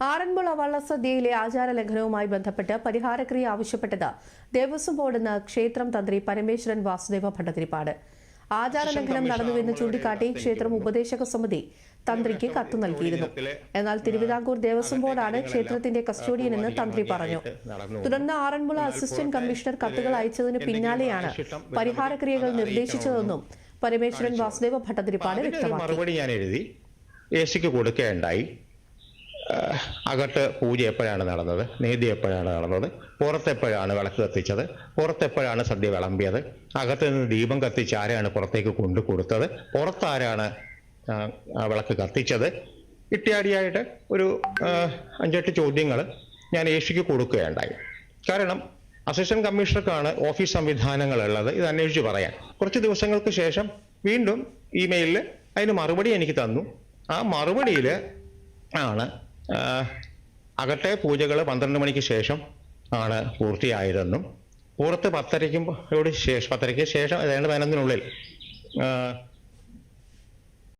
ആറന്മുള വള്ളസദ്യയിലെ ആചാര ലംഘനവുമായി ബന്ധപ്പെട്ട് പരിഹാരക്രിയ ആവശ്യപ്പെട്ടത് ദേവസ്വം ബോർഡെന്ന് ക്ഷേത്രം തന്ത്രി പരമേശ്വരൻ വാസുദേവ ഭട്ടതിരിപ്പാട്. ആചാര ലംഘനം നടന്നുവെന്ന് ചൂണ്ടിക്കാട്ടി ക്ഷേത്രം ഉപദേശക സമിതി തന്ത്രിക്ക് കത്ത് നൽകിയിരുന്നു. എന്നാൽ തിരുവിതാംകൂർ ദേവസ്വം ബോർഡാണ് ക്ഷേത്രത്തിന്റെ കസ്റ്റോഡിയനെന്ന് തന്ത്രി പറഞ്ഞു. തുടർന്ന് ആറന്മുള അസിസ്റ്റന്റ് കമ്മീഷണർ കത്തുകൾ അയച്ചതിന് പിന്നാലെയാണ് പരിഹാരക്രിയകൾ നിർദ്ദേശിച്ചതെന്നും പരമേശ്വരൻ വാസുദേവ ഭട്ടതിരിപ്പാട് വ്യക്തമാക്കി. മറുപടി ഞാൻ എഴുതി കൊടുക്കുകയുണ്ടായി അകത്ത് പൂജ എപ്പോഴാണ് നടന്നത്? നീതി എപ്പോഴാണ് നടന്നത്? പുറത്തെപ്പോഴാണ് വിളക്ക് കത്തിച്ചത്? പുറത്തെപ്പോഴാണ് സദ്യ വിളമ്പിയത്? അകത്ത് നിന്ന് ദീപം കത്തിച്ച് ആരാണ് പുറത്തേക്ക് കൊണ്ടു കൊടുത്തത്? പുറത്താരാണ് വിളക്ക് കത്തിച്ചത്? ഇത്യാദിയായിട്ട് ഒരു അഞ്ചെട്ട് ചോദ്യങ്ങൾ ഞാൻ യേശുക്ക് കൊടുക്കുകയുണ്ടായി. കാരണം അസിസ്റ്റന്റ് കമ്മീഷണർക്കാണ് ഓഫീസ് സംവിധാനങ്ങളുള്ളത് ഇത് അന്വേഷിച്ച് പറയാൻ. കുറച്ച് ദിവസങ്ങൾക്ക് ശേഷം വീണ്ടും ഇമെയിലിൽ അതിന് മറുപടി എനിക്ക് തന്നു. ആ മറുപടിയിൽ ആണ് അകത്തെ പൂജകൾ പന്ത്രണ്ട് മണിക്ക് ശേഷം ആണ് പൂർത്തിയായതെന്നും പുറത്ത് പത്തരയ്ക്കും ശേഷം പത്തരയ്ക്ക് ശേഷം ഏതാണ്ട് പതിനൊന്നിനുള്ളിൽ